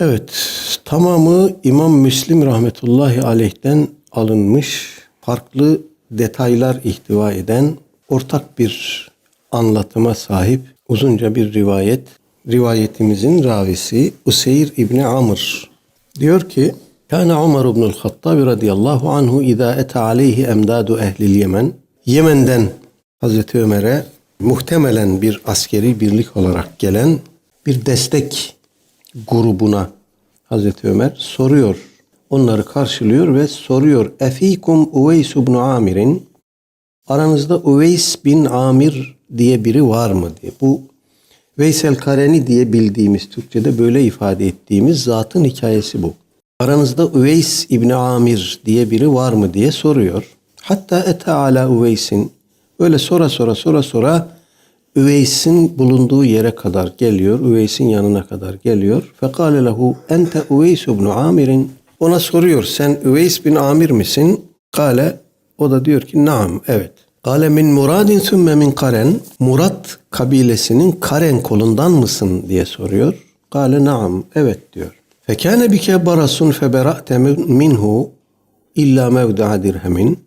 Evet, tamamı İmam Müslim rahmetullahi aleyh'ten alınmış, farklı detaylar ihtiva eden ortak bir anlatıma sahip uzunca bir rivayet. Rivayetimizin ravisi Useyr İbni Amr diyor ki Kana Umar ibnül Hattab radıyallahu anhu izâ ete aleyhi emdadu ehlil Yemen Yemen'den Hazreti Ömer'e muhtemelen bir askeri birlik olarak gelen bir destek grubuna Hazreti Ömer soruyor. Onları karşılıyor ve soruyor. Efikum Uveys ibn Amir'in aranızda Uveys bin Amir diye biri var mı diye. Bu Veysel Kareni diye bildiğimiz Türkçe'de böyle ifade ettiğimiz zatın hikayesi bu. Aranızda Uveys İbni Amir diye biri var mı diye soruyor. Hatta ete ala Uveys'in öyle sonra sonra sonra sonra Üveys'in bulunduğu yere kadar geliyor. Üveys'in yanına kadar geliyor. Fekale lehu ente Üveys ibn Amir'in ona soruyor sen Üveys bin Amir misin? Kale o da diyor ki naam evet. Kale min muradin sümme min karen. Murat kabilesinin Karen kolundan mısın diye soruyor. Kale naam evet diyor. Fekâne bike barasun febera'te minhu illa mevda'a dirhemin.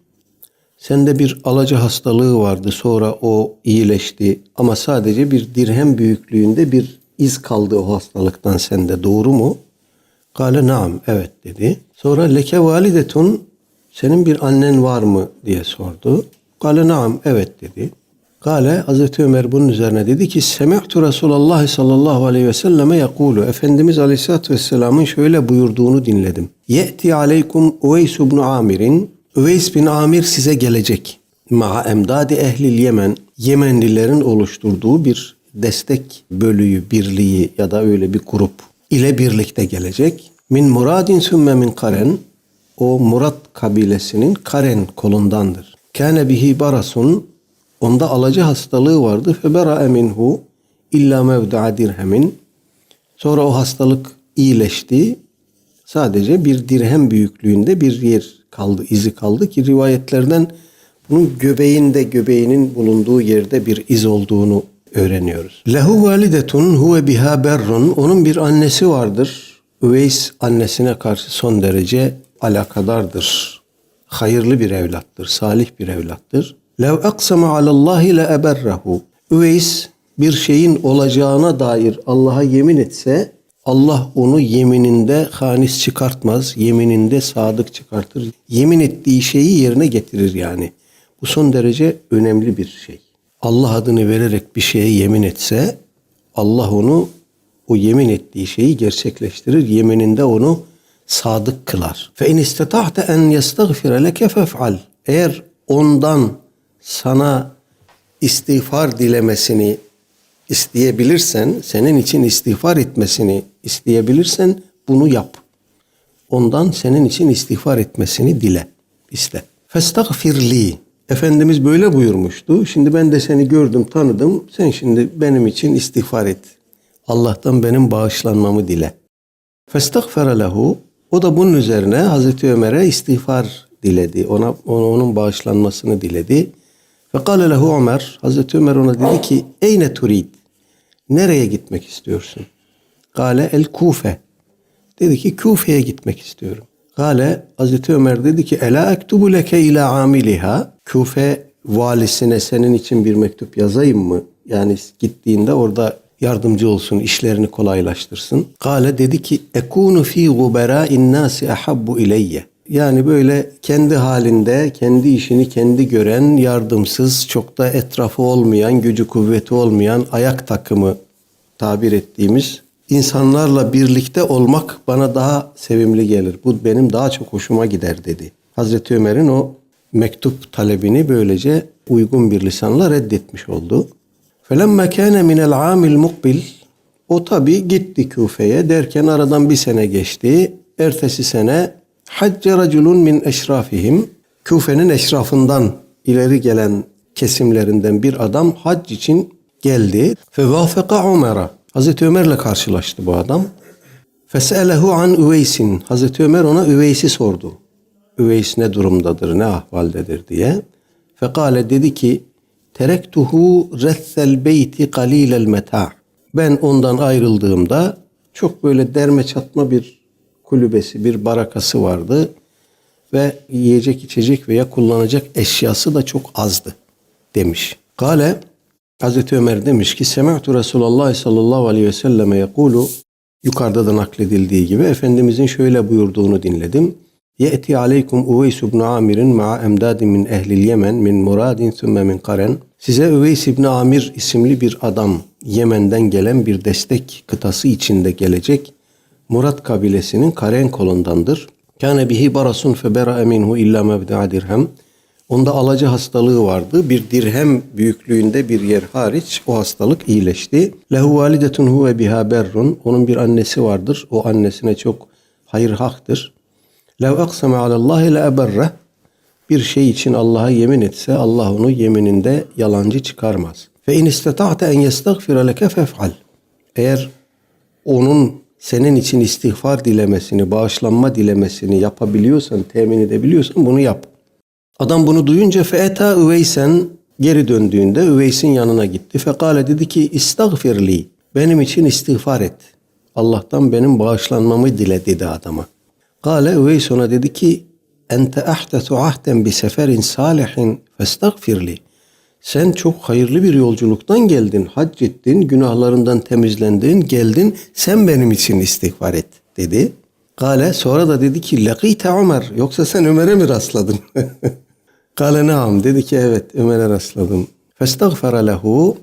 Sende bir alaca hastalığı vardı sonra o iyileşti ama sadece bir dirhem büyüklüğünde bir iz kaldı o hastalıktan sende doğru mu? Kale naam evet dedi. Sonra leke validetun senin bir annen var mı diye sordu. Kale naam evet dedi. Kale Hazreti Ömer bunun üzerine dedi ki Semi'tu Resulallah sallallahu aleyhi ve selleme yakulu Efendimiz aleyhissalatü vesselamın şöyle buyurduğunu dinledim. Ye'ti aleykum Uveys ibn Amir'in Üveys bin Amir size gelecek. Ma emdadi ehlil Yemen, Yemenlilerin oluşturduğu bir destek bölüğü, birliği ya da öyle bir grup ile birlikte gelecek. Min muradin sümme min karen, o Murat kabilesinin Karen kolundandır. Kâne bihi barasun, onda alıcı hastalığı vardı. Febera minhu illa mevda'a dirhemin. Sonra o hastalık iyileşti. Sadece bir dirhem büyüklüğünde bir yer kaldı, izi kaldı ki rivayetlerden bunun göbeğinde, göbeğinin bulunduğu yerde bir iz olduğunu öğreniyoruz. Lehu validetun huve biha berrun. Onun bir annesi vardır. Üveys annesine karşı son derece alakadardır. Hayırlı bir evlattır, salih bir evlattır. Lev aksama alallahi le eberrahu. Üveys bir şeyin olacağına dair Allah'a yemin etse Allah onu yemininde hanis çıkartmaz, yemininde sadık çıkartır. Yemin ettiği şeyi yerine getirir yani. Bu son derece önemli bir şey. Allah adını vererek bir şeye yemin etse Allah onu o yemin ettiği şeyi gerçekleştirir. Yemininde onu sadık kılar. Fe in istata'te en yestagfire leke fef'al. Eğer ondan sana istiğfar dilemesini isteyebilirsen, senin için istiğfar etmesini isteyebilirsen bunu yap. Ondan senin için istiğfar etmesini dile, iste. Festagfirli. Efendimiz böyle buyurmuştu. Şimdi ben de seni gördüm, tanıdım. Sen şimdi benim için istiğfar et. Allah'tan benim bağışlanmamı dile. Festagfere lehu. O da bunun üzerine Hazreti Ömer'e istiğfar diledi. Ona, ona onun bağışlanmasını diledi. Ve kâle lehu Ömer. Hazreti Ömer ona dedi ki Eyne turid? Nereye gitmek istiyorsun? Gale el Kufe. Dedi ki Kufe'ye gitmek istiyorum. Gale Hazreti Ömer dedi ki Ela ektubu leke ila amiliha. Kufe valisine senin için bir mektup yazayım mı? Yani gittiğinde orada yardımcı olsun, işlerini kolaylaştırsın. Gale dedi ki ekunu fi gubera'in nasi ahabbu ileyye. Yani böyle kendi halinde, kendi işini kendi gören, yardımsız, çok da etrafı olmayan, gücü kuvveti olmayan ayak takımı tabir ettiğimiz insanlarla birlikte olmak bana daha sevimli gelir. Bu benim daha çok hoşuma gider dedi. Hazreti Ömer'in o mektup talebini böylece uygun bir lisanla reddetmiş oldu. فَلَمَّا كَانَ مِنَ الْعَامِ الْمُقْبِلِ O tabi gitti Küfe'ye derken aradan bir sene geçti. Ertesi sene hacce raculun min eşrafihim Küfe'nin eşrafından ileri gelen kesimlerinden bir adam hac için geldi. Fe vafaka Ömer'a. Hazreti Ömer'le karşılaştı bu adam. Feselehu an Üveys'in. Hazreti Ömer ona Üveys'i sordu. Üveys ne durumdadır, ne ahvaldedir diye. Fekale dedi ki Terektuhu ressel beyti qalilel meta. Ben ondan ayrıldığımda çok böyle derme çatma bir kulübesi, bir barakası vardı ve yiyecek içecek veya kullanacak eşyası da çok azdı demiş. Kale Hazreti Ömer demiş ki Sema'tu Resulullah sallallahu aleyhi ve selleme yekulu yukarıda da nakledildiği gibi Efendimizin şöyle buyurduğunu dinledim. Ye'ti aleykum Uveys ibn Amir'in ma'a emdadin min ehlil Yemen min muradin thumme min karen. Size Üveys ibn Amir isimli bir adam Yemen'den gelen bir destek kıtası içinde gelecek. Murat kabilesinin Karen kolundandır. Kâne bihi barasun febera minhu illa mebda'a dirhem. Onda alaca hastalığı vardı. Bir dirhem büyüklüğünde bir yer hariç o hastalık iyileşti. Lehu validetun huve biha berrun. Onun bir annesi vardır. O annesine çok hayır haktır. Lev aksame alallahi le eberreh. Bir şey için Allah'a yemin etse Allah onu yemininde yalancı çıkarmaz. Fe in istata'te en yestagfira leke fef'al. Eğer onun senin için istiğfar dilemesini, bağışlanma dilemesini yapabiliyorsan, temin edebiliyorsan bunu yap. Adam bunu duyunca feeta üveysen geri döndüğünde Üveys'in yanına gitti. Fekale dedi ki istagfirli benim için istiğfar et. Allah'tan benim bağışlanmamı dile dedi adama. Kale Üveys ona dedi ki ente ahdetu ahden bi seferin salihin festagfirli. Sen çok hayırlı bir yolculuktan geldin, hac ettin, günahlarından temizlendin, geldin, sen benim için istiğfar et dedi. Kale sonra da dedi ki lakite Ömer yoksa sen Ömer'e mi rastladın? Kale naam dedi ki evet Ömer'e rastladım. Festagfara lehu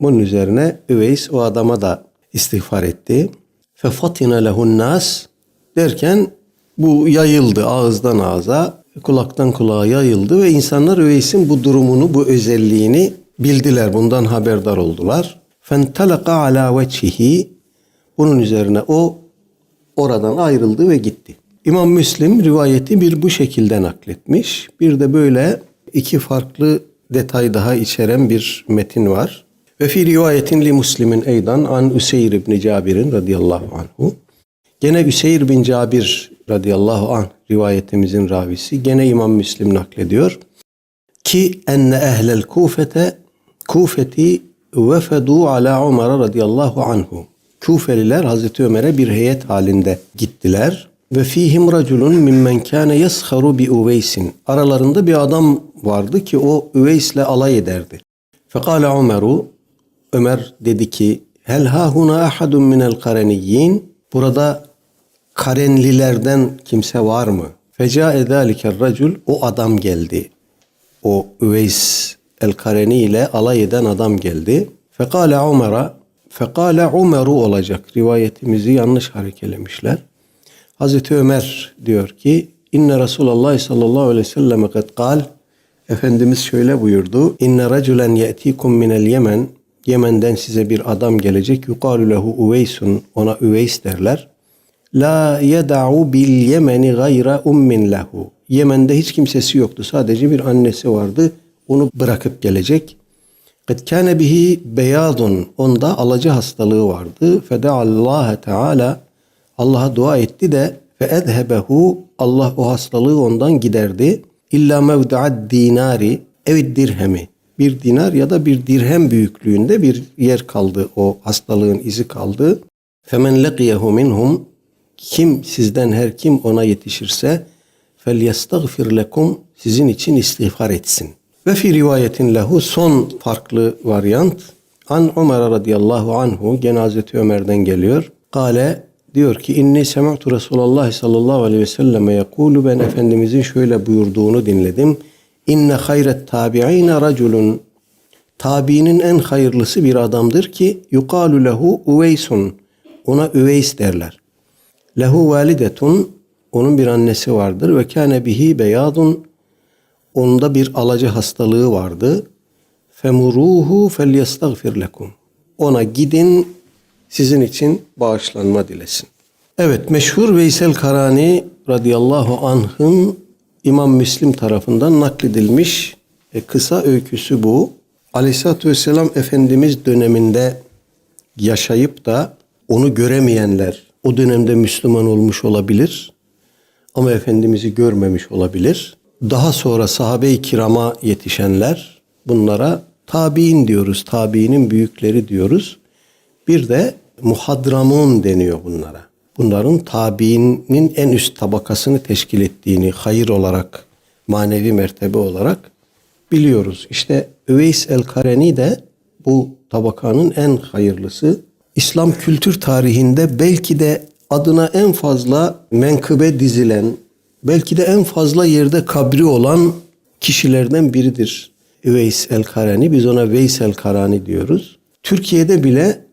bunun üzerine Üveys o adama da istiğfar etti. Fefatina lehun nas derken bu yayıldı ağızdan ağza, kulaktan kulağa yayıldı ve insanlar Üveys'in bu durumunu, bu özelliğini bildiler. Bundan haberdar oldular. Fentalaka ala veçhihi bunun üzerine o oradan ayrıldı ve gitti. İmam Müslim rivayeti bir bu şekilde nakletmiş. Bir de böyle iki farklı detay daha içeren bir metin var. Ve fi rivayetin li Müslim'in eydan an Üseyr ibn Cabir'in radıyallahu anhu. Gene Üseyr bin Cabir radıyallahu anh rivayetimizin ravisi. Gene İmam Müslim naklediyor. Ki enne ehlel kufete kufeti vefedu ala Ömer radıyallahu anhu. Kufeliler Hazreti Ömer'e bir heyet halinde gittiler. Ve fihim raculun mimmen kâne yesharu bi Uveysin. Aralarında bir adam vardı ki o Üveys'le alay ederdi. Fekale Ömer'u Ömer dedi ki hel hahuna ahadun minel kareniyyin burada karenlilerden kimse var mı? Feca edaliker racul o adam geldi. O Üveys el Kareni ile alay eden adam geldi. Fekale Ömer'a Fekale Ömer'u olacak. Rivayetimizi yanlış harekelemişler. Hazreti Ömer diyor ki İnne Resulullah sallallahu aleyhi ve sellem kad kal Efendimiz şöyle buyurdu. İnne raculen ye'tikum minel Yemen Yemen'den size bir adam gelecek. Yukalu lehu Uveysun. Ona Üveys derler. La yeda'u bil Yemeni gayra ummin lehu. Yemen'de hiç kimsesi yoktu. Sadece bir annesi vardı. Onu bırakıp gelecek. Kad kâne bihi beyadun. Onda alıcı hastalığı vardı. Fedeallâhe teâlâ. Allah'a dua etti de fe. Allah o hastalığı ondan giderdi. İlla mevda'ad dinari. Evet dirhemi. Bir dinar ya da bir dirhem büyüklüğünde bir yer kaldı. O hastalığın izi kaldı. Femen leqiyehu minhum kim sizden her kim ona yetişirse yestagfir lekum sizin için istiğfar etsin. Ve fi rivayetin lehu son farklı varyant an Ömer radıyallahu anhu gene Hazreti Ömer'den geliyor. Kale diyor ki inni sema'tu Resulullah sallallahu aleyhi ve selleme yekulu ben Efendimizin şöyle buyurduğunu dinledim. İnne hayret tabi'ine raculun tabiinin en hayırlısı bir adamdır ki yukalu lehu uveysun ona üveys derler. Lehu validetun onun bir annesi vardır ve kâne bihi beyadun onda bir alacı hastalığı vardı. Femuruhu felyestagfir lekum. Ona gidin sizin için bağışlanma dilesin. Evet meşhur Veysel Karani radıyallahu anh'ın İmam Müslim tarafından nakledilmiş e, kısa öyküsü bu. Aleyhisselatü Vesselam Efendimiz döneminde yaşayıp da onu göremeyenler o dönemde Müslüman olmuş olabilir ama Efendimiz'i görmemiş olabilir. Daha sonra sahabe-i kirama yetişenler bunlara tabi'in diyoruz, tabi'inin büyükleri diyoruz. Bir de muhadramun deniyor bunlara. Bunların tabiinin en üst tabakasını teşkil ettiğini hayır olarak, manevi mertebe olarak biliyoruz. İşte Üveys el-Kareni de bu tabakanın en hayırlısı. İslam kültür tarihinde belki de adına en fazla menkıbe dizilen, belki de en fazla yerde kabri olan kişilerden biridir. Üveys el-Karani. Biz ona Veys el-Karani diyoruz. Türkiye'de bile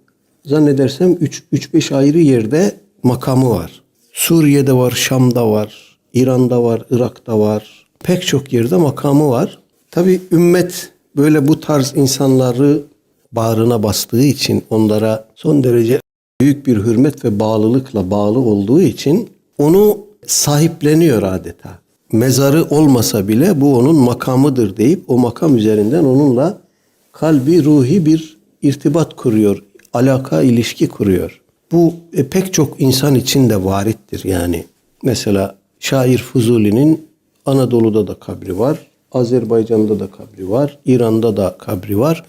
zannedersem 3-5 ayrı yerde makamı var. Suriye'de var, Şam'da var, İran'da var, Irak'ta var. Pek çok yerde makamı var. Tabi ümmet böyle bu tarz insanları bağrına bastığı için onlara son derece büyük bir hürmet ve bağlılıkla bağlı olduğu için onu sahipleniyor adeta. Mezarı olmasa bile bu onun makamıdır deyip o makam üzerinden onunla kalbi ruhi bir irtibat kuruyor. Alaka, ilişki kuruyor. Bu e, pek çok insan için de varittir yani. Mesela şair Fuzuli'nin Anadolu'da da kabri var. Azerbaycan'da da kabri var. İran'da da kabri var.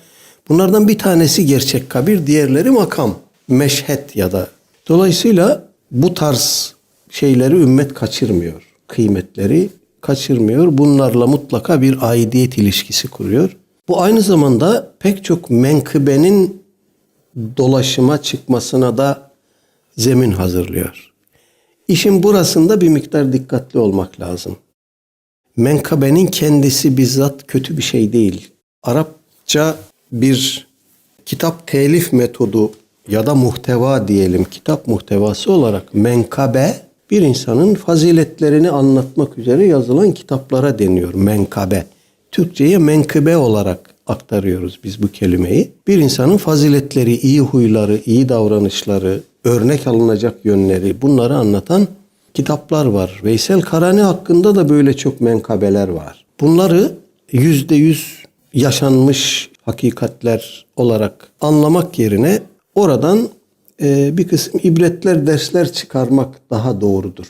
Bunlardan bir tanesi gerçek kabir, diğerleri makam. Meşhet ya da. Dolayısıyla bu tarz şeyleri ümmet kaçırmıyor. Kıymetleri kaçırmıyor. Bunlarla mutlaka bir aidiyet ilişkisi kuruyor. Bu aynı zamanda pek çok menkıbenin dolaşıma çıkmasına da zemin hazırlıyor. İşin burasında bir miktar dikkatli olmak lazım. Menkabenin kendisi bizzat kötü bir şey değil. Arapça bir kitap telif metodu ya da muhteva diyelim kitap muhtevası olarak menkabe bir insanın faziletlerini anlatmak üzere yazılan kitaplara deniyor menkabe. Türkçe'ye menkıbe olarak aktarıyoruz biz bu kelimeyi. Bir insanın faziletleri, iyi huyları, iyi davranışları, örnek alınacak yönleri bunları anlatan kitaplar var. Veysel Karani hakkında da böyle çok menkabeler var. Bunları yüzde yüz yaşanmış hakikatler olarak anlamak yerine oradan e, bir kısım ibretler, dersler çıkarmak daha doğrudur.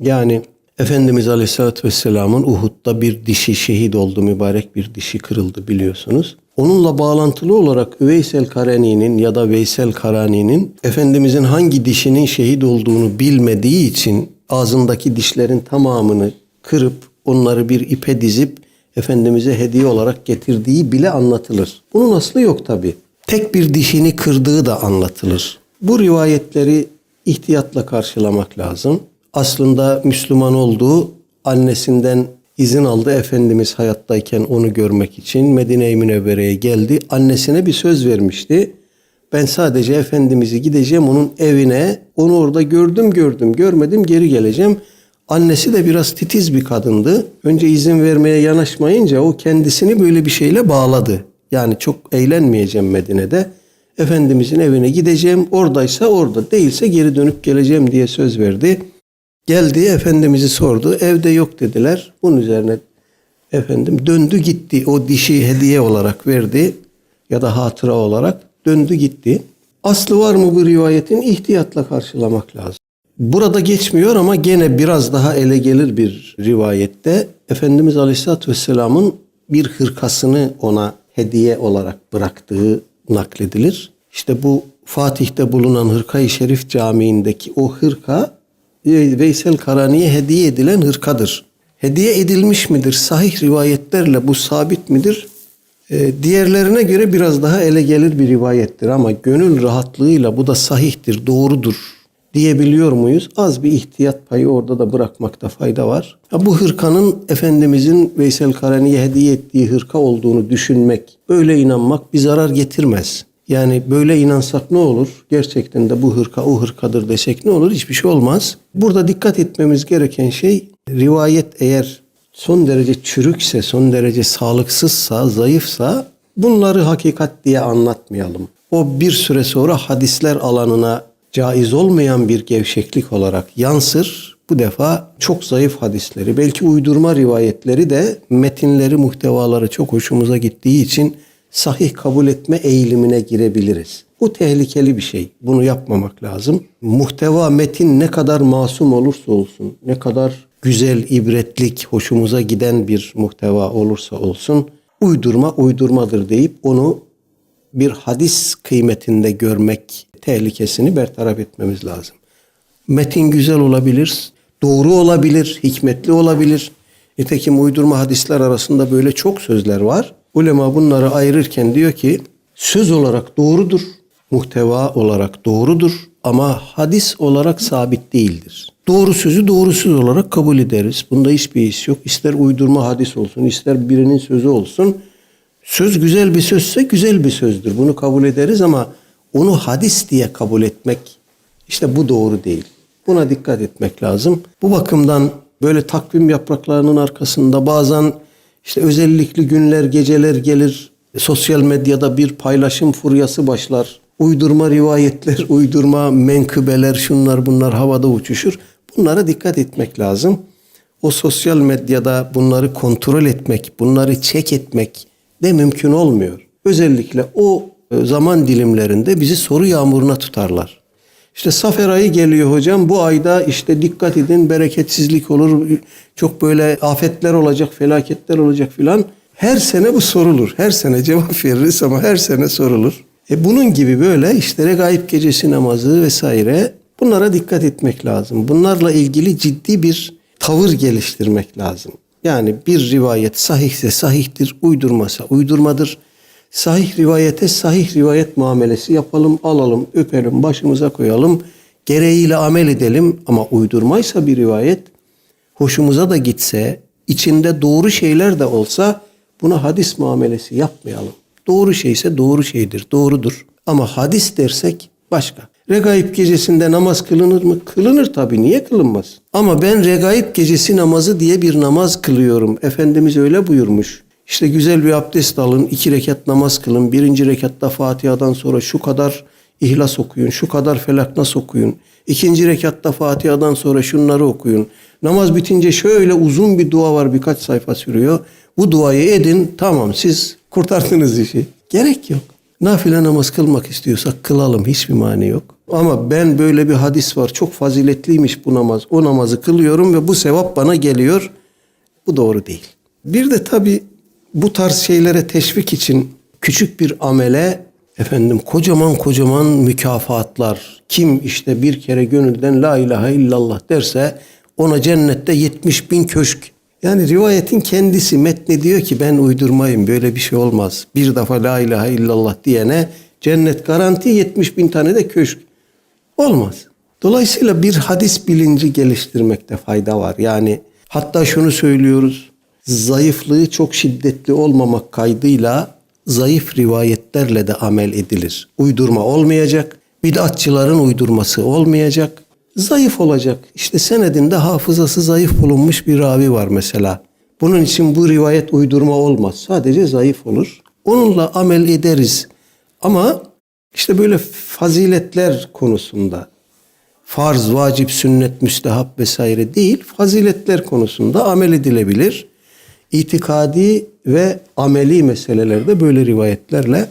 Yani Efendimiz Aleyhisselatü Vesselam'ın Uhud'da bir dişi şehit oldu, mübarek bir dişi kırıldı biliyorsunuz. Onunla bağlantılı olarak Üveysel Karani'nin ya da Veysel Karani'nin Efendimizin hangi dişinin şehit olduğunu bilmediği için ağzındaki dişlerin tamamını kırıp onları bir ipe dizip Efendimiz'e hediye olarak getirdiği bile anlatılır. Bunun aslı yok tabi. Tek bir dişini kırdığı da anlatılır. Bu rivayetleri ihtiyatla karşılamak lazım. Aslında Müslüman olduğu annesinden izin aldı Efendimiz hayattayken onu görmek için Medine-i Münevvere'ye geldi. Annesine bir söz vermişti. Ben sadece Efendimiz'i gideceğim onun evine. Onu orada gördüm gördüm görmedim geri geleceğim. Annesi de biraz titiz bir kadındı. Önce izin vermeye yanaşmayınca o kendisini böyle bir şeyle bağladı. Yani çok eğlenmeyeceğim Medine'de. Efendimizin evine gideceğim. Oradaysa orada, değilse geri dönüp geleceğim diye söz verdi. Geldi Efendimiz'i sordu. Evde yok dediler. Bunun üzerine efendim döndü gitti. O dişi hediye olarak verdi ya da hatıra olarak döndü gitti. Aslı var mı bu rivayetin? ihtiyatla karşılamak lazım. Burada geçmiyor ama gene biraz daha ele gelir bir rivayette Efendimiz Aleyhisselatü Vesselam'ın bir hırkasını ona hediye olarak bıraktığı nakledilir. İşte bu Fatih'te bulunan Hırka-i Şerif Camii'ndeki o hırka Veysel Karani'ye hediye edilen hırkadır. Hediye edilmiş midir? Sahih rivayetlerle bu sabit midir? Ee, diğerlerine göre biraz daha ele gelir bir rivayettir ama gönül rahatlığıyla bu da sahihtir, doğrudur diyebiliyor muyuz? Az bir ihtiyat payı orada da bırakmakta fayda var. Ya bu hırkanın Efendimizin Veysel Karani'ye hediye ettiği hırka olduğunu düşünmek, böyle inanmak bir zarar getirmez. Yani böyle inansak ne olur? Gerçekten de bu hırka o hırkadır desek ne olur? Hiçbir şey olmaz. Burada dikkat etmemiz gereken şey rivayet eğer son derece çürükse, son derece sağlıksızsa, zayıfsa bunları hakikat diye anlatmayalım. O bir süre sonra hadisler alanına caiz olmayan bir gevşeklik olarak yansır. Bu defa çok zayıf hadisleri, belki uydurma rivayetleri de metinleri, muhtevaları çok hoşumuza gittiği için sahih kabul etme eğilimine girebiliriz. Bu tehlikeli bir şey. Bunu yapmamak lazım. Muhteva, metin ne kadar masum olursa olsun, ne kadar güzel, ibretlik, hoşumuza giden bir muhteva olursa olsun, uydurma uydurmadır deyip onu bir hadis kıymetinde görmek tehlikesini bertaraf etmemiz lazım. Metin güzel olabilir, doğru olabilir, hikmetli olabilir. Nitekim uydurma hadisler arasında böyle çok sözler var. Ulema bunları ayırırken diyor ki söz olarak doğrudur, muhteva olarak doğrudur ama hadis olarak sabit değildir. Doğru sözü doğrusuz olarak kabul ederiz. Bunda hiçbir his yok. İster uydurma hadis olsun, ister birinin sözü olsun. Söz güzel bir sözse güzel bir sözdür. Bunu kabul ederiz ama onu hadis diye kabul etmek işte bu doğru değil. Buna dikkat etmek lazım. Bu bakımdan böyle takvim yapraklarının arkasında bazen işte özellikli günler, geceler gelir. Sosyal medyada bir paylaşım furyası başlar. Uydurma rivayetler, uydurma menkıbeler, şunlar bunlar havada uçuşur. Bunlara dikkat etmek lazım. O sosyal medyada bunları kontrol etmek, bunları çek etmek de mümkün olmuyor. Özellikle o e, zaman dilimlerinde bizi soru yağmuruna tutarlar. İşte Safer ayı geliyor hocam. Bu ayda işte dikkat edin bereketsizlik olur. Çok böyle afetler olacak, felaketler olacak filan. Her sene bu sorulur. Her sene cevap veririz ama her sene sorulur. E bunun gibi böyle işte regaib gecesi namazı vesaire bunlara dikkat etmek lazım. Bunlarla ilgili ciddi bir tavır geliştirmek lazım. Yani bir rivayet sahihse sahihtir, uydurmasa uydurmadır. Sahih rivayete sahih rivayet muamelesi yapalım, alalım, öpelim, başımıza koyalım. Gereğiyle amel edelim ama uydurmaysa bir rivayet hoşumuza da gitse, içinde doğru şeyler de olsa buna hadis muamelesi yapmayalım. Doğru şeyse doğru şeydir, doğrudur. Ama hadis dersek başka. Regaib gecesinde namaz kılınır mı? Kılınır tabii. Niye kılınmaz? Ama ben regaib gecesi namazı diye bir namaz kılıyorum. Efendimiz öyle buyurmuş. İşte güzel bir abdest alın, iki rekat namaz kılın. Birinci rekatta Fatiha'dan sonra şu kadar ihlas okuyun, şu kadar felaknas okuyun. İkinci rekatta Fatiha'dan sonra şunları okuyun. Namaz bitince şöyle uzun bir dua var birkaç sayfa sürüyor. Bu duayı edin tamam siz kurtardınız işi. Gerek yok. Nafile namaz kılmak istiyorsak kılalım hiçbir mani yok. Ama ben böyle bir hadis var çok faziletliymiş bu namaz. O namazı kılıyorum ve bu sevap bana geliyor. Bu doğru değil. Bir de tabii bu tarz şeylere teşvik için küçük bir amele efendim kocaman kocaman mükafatlar. Kim işte bir kere gönülden la ilahe illallah derse ona cennette 70 bin köşk. Yani rivayetin kendisi metni diyor ki ben uydurmayım böyle bir şey olmaz. Bir defa la ilahe illallah diyene cennet garanti 70 bin tane de köşk. Olmaz. Dolayısıyla bir hadis bilinci geliştirmekte fayda var. Yani hatta şunu söylüyoruz. Zayıflığı çok şiddetli olmamak kaydıyla zayıf rivayetlerle de amel edilir. Uydurma olmayacak. Bid'atçıların uydurması olmayacak. Zayıf olacak. İşte senedinde hafızası zayıf bulunmuş bir ravi var mesela. Bunun için bu rivayet uydurma olmaz. Sadece zayıf olur. Onunla amel ederiz. Ama işte böyle faziletler konusunda farz, vacip, sünnet, müstehap vesaire değil, faziletler konusunda amel edilebilir. İtikadi ve ameli meselelerde böyle rivayetlerle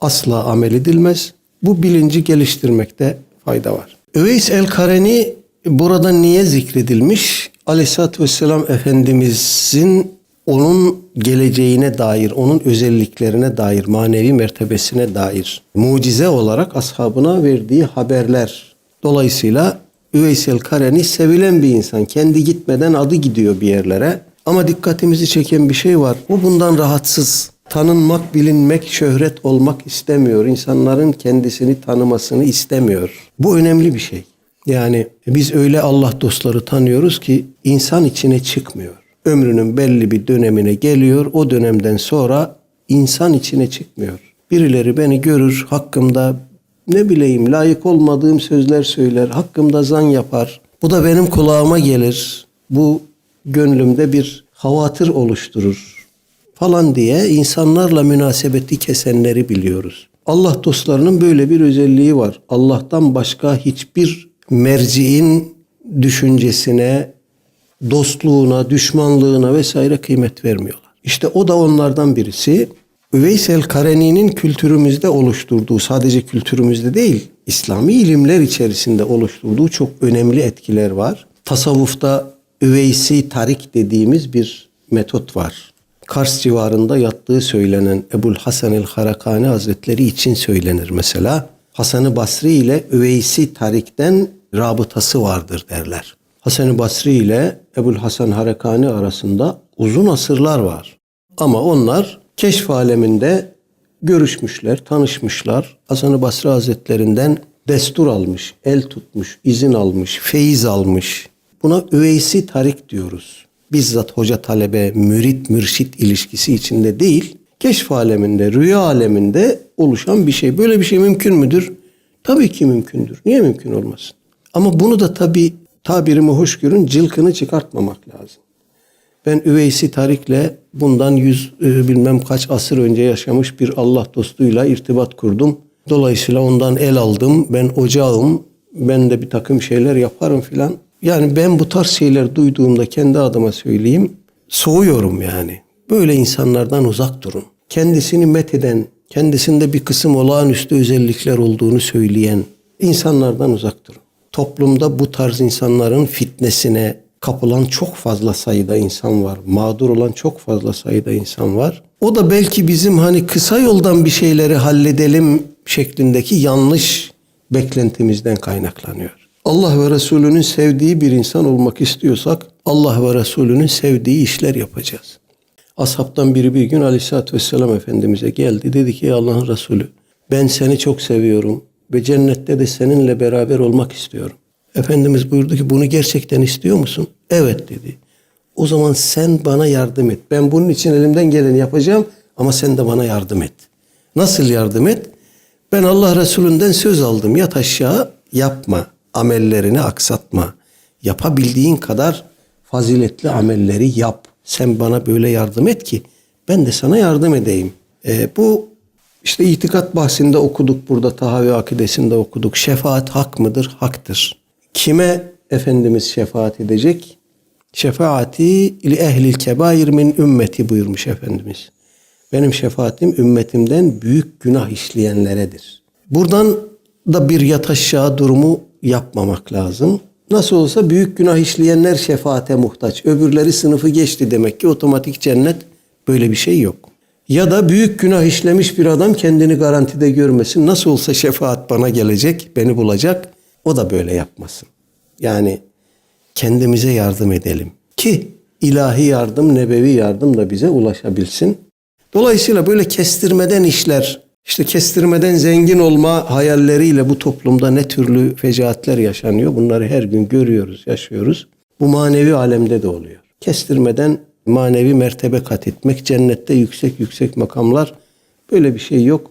asla amel edilmez. Bu bilinci geliştirmekte fayda var. Öveys el-Kareni burada niye zikredilmiş? Aleyhisselatü Vesselam Efendimizin onun geleceğine dair, onun özelliklerine dair, manevi mertebesine dair mucize olarak ashabına verdiği haberler. Dolayısıyla Üveysel Kareni sevilen bir insan. Kendi gitmeden adı gidiyor bir yerlere. Ama dikkatimizi çeken bir şey var. O bundan rahatsız. Tanınmak, bilinmek, şöhret olmak istemiyor. İnsanların kendisini tanımasını istemiyor. Bu önemli bir şey. Yani biz öyle Allah dostları tanıyoruz ki insan içine çıkmıyor. Ömrünün belli bir dönemine geliyor. O dönemden sonra insan içine çıkmıyor. Birileri beni görür hakkımda ne bileyim layık olmadığım sözler söyler. Hakkımda zan yapar. Bu da benim kulağıma gelir. Bu gönlümde bir havatır oluşturur falan diye insanlarla münasebeti kesenleri biliyoruz. Allah dostlarının böyle bir özelliği var. Allah'tan başka hiçbir merciin düşüncesine, dostluğuna, düşmanlığına vesaire kıymet vermiyorlar. İşte o da onlardan birisi. Üveysel Kareni'nin kültürümüzde oluşturduğu, sadece kültürümüzde değil, İslami ilimler içerisinde oluşturduğu çok önemli etkiler var. Tasavvufta Üveysi Tarik dediğimiz bir metot var. Kars civarında yattığı söylenen Ebul Hasan el Harakani Hazretleri için söylenir mesela. Hasan-ı Basri ile Üveysi Tarik'ten rabıtası vardır derler. Hasan-ı Basri ile Ebul Hasan Harekani arasında uzun asırlar var. Ama onlar keşf aleminde görüşmüşler, tanışmışlar. Hasan-ı Basri Hazretlerinden destur almış, el tutmuş, izin almış, feyiz almış. Buna üveysi tarik diyoruz. Bizzat hoca talebe, mürit mürşit ilişkisi içinde değil, keşf aleminde, rüya aleminde oluşan bir şey. Böyle bir şey mümkün müdür? Tabii ki mümkündür. Niye mümkün olmasın? Ama bunu da tabii tabirimi hoş görün, cılkını çıkartmamak lazım. Ben Üveysi Tarik'le bundan yüz e, bilmem kaç asır önce yaşamış bir Allah dostuyla irtibat kurdum. Dolayısıyla ondan el aldım. Ben ocağım. Ben de bir takım şeyler yaparım filan. Yani ben bu tarz şeyler duyduğumda kendi adıma söyleyeyim. Soğuyorum yani. Böyle insanlardan uzak durun. Kendisini metheden, kendisinde bir kısım olağanüstü özellikler olduğunu söyleyen insanlardan uzak durun. Toplumda bu tarz insanların fitnesine kapılan çok fazla sayıda insan var. Mağdur olan çok fazla sayıda insan var. O da belki bizim hani kısa yoldan bir şeyleri halledelim şeklindeki yanlış beklentimizden kaynaklanıyor. Allah ve Resulünün sevdiği bir insan olmak istiyorsak Allah ve Resulünün sevdiği işler yapacağız. Ashabtan biri bir gün Aleyhisselatü Vesselam Efendimiz'e geldi. Dedi ki "Ey Allah'ın Resulü ben seni çok seviyorum ve cennette de seninle beraber olmak istiyorum. Efendimiz buyurdu ki bunu gerçekten istiyor musun? Evet dedi. O zaman sen bana yardım et. Ben bunun için elimden geleni yapacağım ama sen de bana yardım et. Nasıl yardım et? Ben Allah Resulünden söz aldım. Yat aşağı yapma. Amellerini aksatma. Yapabildiğin kadar faziletli amelleri yap. Sen bana böyle yardım et ki ben de sana yardım edeyim. E, bu işte itikat bahsinde okuduk burada Tahavi akidesinde okuduk. Şefaat hak mıdır? Haktır. Kime Efendimiz şefaat edecek? Şefaati li ehlil kebair min ümmeti buyurmuş Efendimiz. Benim şefaatim ümmetimden büyük günah işleyenleredir. Buradan da bir yat aşağı durumu yapmamak lazım. Nasıl olsa büyük günah işleyenler şefaate muhtaç. Öbürleri sınıfı geçti demek ki otomatik cennet böyle bir şey yok. Ya da büyük günah işlemiş bir adam kendini garantide görmesin. Nasıl olsa şefaat bana gelecek, beni bulacak. O da böyle yapmasın. Yani kendimize yardım edelim ki ilahi yardım, nebevi yardım da bize ulaşabilsin. Dolayısıyla böyle kestirmeden işler, işte kestirmeden zengin olma hayalleriyle bu toplumda ne türlü fecaatler yaşanıyor. Bunları her gün görüyoruz, yaşıyoruz. Bu manevi alemde de oluyor. Kestirmeden manevi mertebe kat etmek, cennette yüksek yüksek makamlar böyle bir şey yok.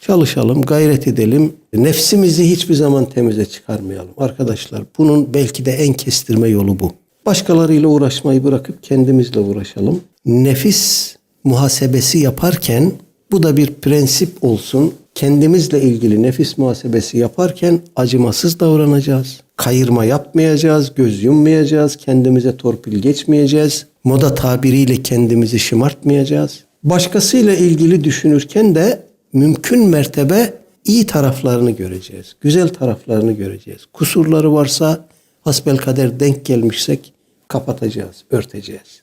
Çalışalım, gayret edelim. Nefsimizi hiçbir zaman temize çıkarmayalım. Arkadaşlar bunun belki de en kestirme yolu bu. Başkalarıyla uğraşmayı bırakıp kendimizle uğraşalım. Nefis muhasebesi yaparken bu da bir prensip olsun. Kendimizle ilgili nefis muhasebesi yaparken acımasız davranacağız. Kayırma yapmayacağız, göz yummayacağız, kendimize torpil geçmeyeceğiz. Moda tabiriyle kendimizi şımartmayacağız. Başkasıyla ilgili düşünürken de mümkün mertebe iyi taraflarını göreceğiz. Güzel taraflarını göreceğiz. Kusurları varsa hasbelkader denk gelmişsek kapatacağız, örteceğiz.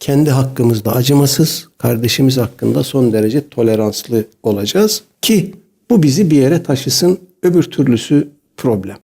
Kendi hakkımızda acımasız, kardeşimiz hakkında son derece toleranslı olacağız ki bu bizi bir yere taşısın. Öbür türlüsü problem.